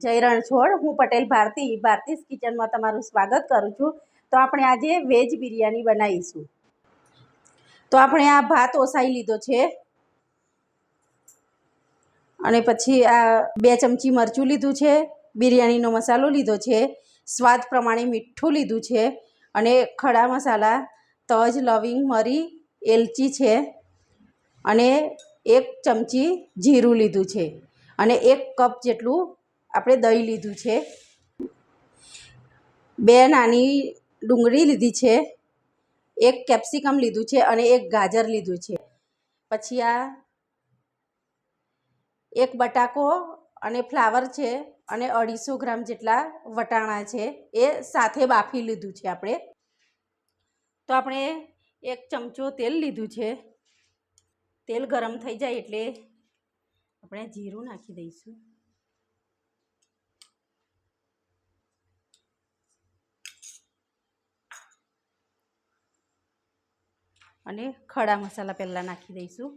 જય રણછોડ. હું પટેલ ભારતી, ભારતીસ કિચનમાં તમારું સ્વાગત કરું છું. તો આપણે આજે વેજ બિરયાની બનાવીશું. તો આપણે આ ભાત ઓસાઈ લીધો છે. અને પછી આ બે ચમચી મરચું લીધું છે. બિરયાનીનો મસાલો લીધો છે. સ્વાદ પ્રમાણે મીઠું લીધું છે. અને ખડા મસાલા, તજ, લવિંગ, મરી, એલચી છે. અને એક ચમચી જીરું લીધું છે. અને એક કપ જેટલું આપણે દહીં લીધું છે. બે નાની ડુંગળી લીધી છે. એક કેપ્સિકમ લીધું છે અને એક ગાજર લીધું છે. પછી આ એક બટાકો અને ફ્લાવર છે અને અઢીસો ગ્રામ જેટલા વટાણા છે. એ સાથે બાફી લીધું છે આપણે. તો આપણે એક ચમચો તેલ લીધું છે. તેલ ગરમ થઈ જાય એટલે આપણે જીરું નાખી દઈશું. અને ખડા મસાલા પહેલાં નાખી દઈશું.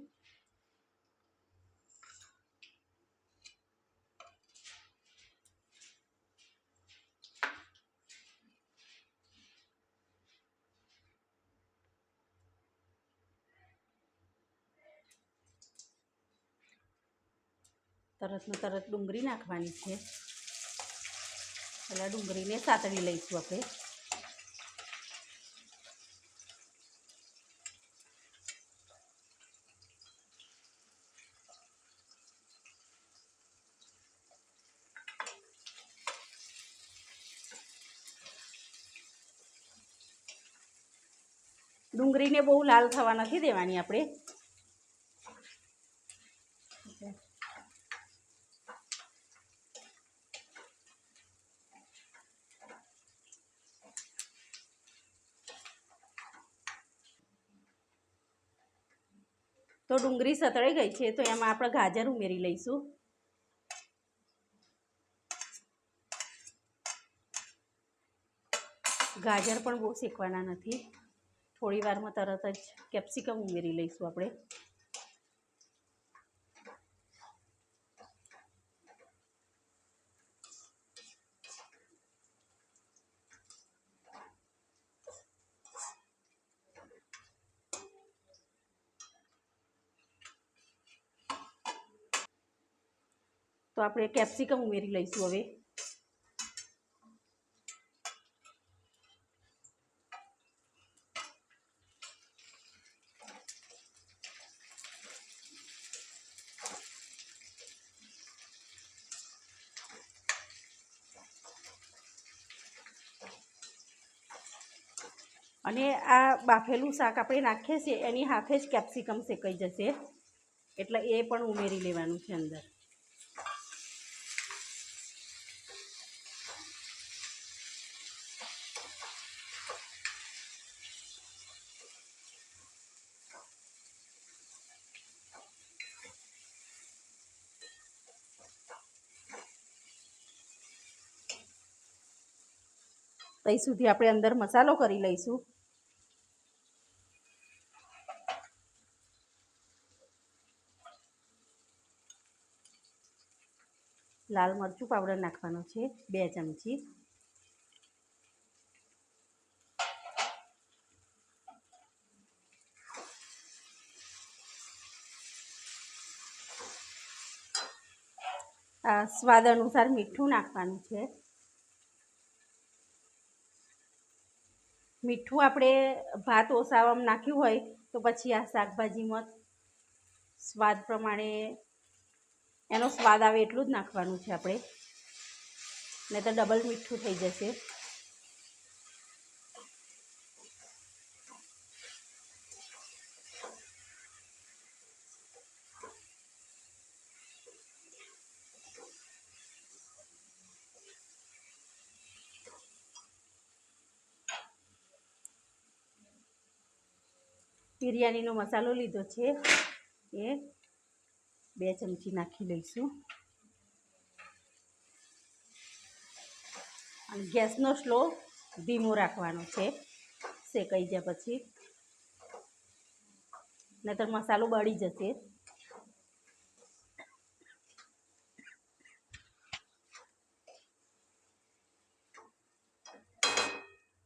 તરતનું તરત ડુંગળી નાખવાની છે. પહેલાં ડુંગળીને સાતળી લઈશું આપણે. ડુંગળીને બહુ લાલ થવા નથી દેવાની આપણે. તો ડુંગળી સતળાઈ ગઈ છે, તો એમાં આપણે ગાજર ઉમેરી લઈશું. ગાજર પણ બહુ શેકવાના નથી. થોડી વારમાં તરત જ કેપ્સિકમ ઉમેરી લઈશું આપણે. તો આપણે કેપ્સિકમ ઉમેરી લઈશું હવે. અને આ બાફેલું શાક આપણે નાખીએ છીએ, એની હાથે જ કેપ્સિકમ શેકાઈ જશે. એટલે એ પણ ઉમેરી લેવાનું છે અંદર. ત્યાં સુધી આપણે અંદર મસાલો કરી લઈશું. લાલ મરચું પાવડર નાખવાનો છે, બે ચમચી. સ્વાદ અનુસાર મીઠું નાખવાનું છે. મીઠું આપણે ભાત ઓસાવામાં નાખ્યું હોય તો પછી આ શાકભાજીમાં સ્વાદ પ્રમાણે એનો સ્વાદ આવે એટલું જ નાખવાનું છે આપણે. નહીં તો ડબલ મીઠું થઈ જશે. બિરયાનીનો મસાલો લીધો છે. એ બે ચમચી નાખી લઈશું અને ગેસનો સ્લો ધીમો રાખવાનો છે શેકાઈ ગયા પછી નહીતર મસાલો બળી જશે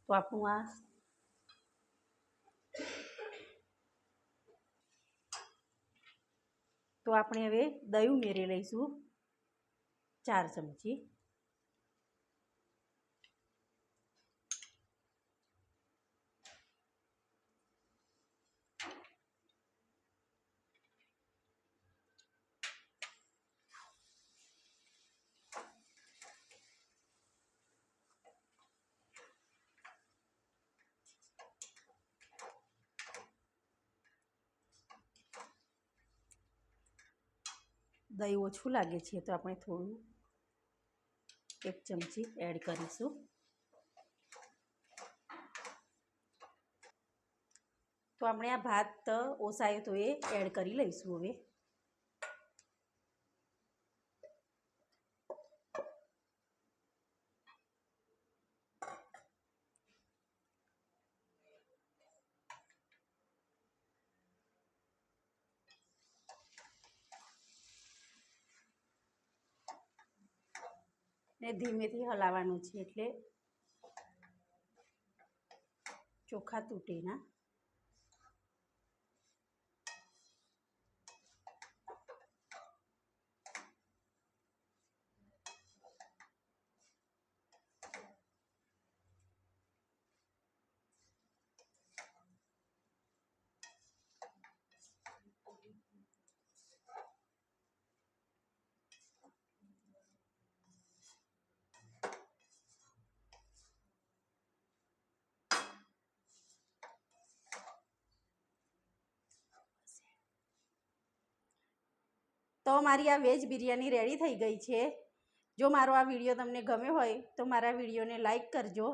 તો આપણું આ તો આપણે હવે દહીં ઉમેરી લઈશું. ચાર ચમચી. દહીં ઓછું લાગે છે, તો આપણે થોડું એક ચમચી એડ કરીશું. તો આપણે આ ભાત ઓસાયો તો એ એડ કરી લઈશું હવે. ને ધીમેથી હલાવવાનું છે એટલે ચોખા તૂટે ના તો મારી આ વેજ બિરયાની રેડી થઈ ગઈ છે. જો મારો આ વીડિયો તમને ગમ્યો હોય તો મારા વિડીયોને લાઇક કરજો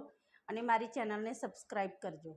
અને મારી ચેનલને સબસ્ક્રાઈબ કરજો.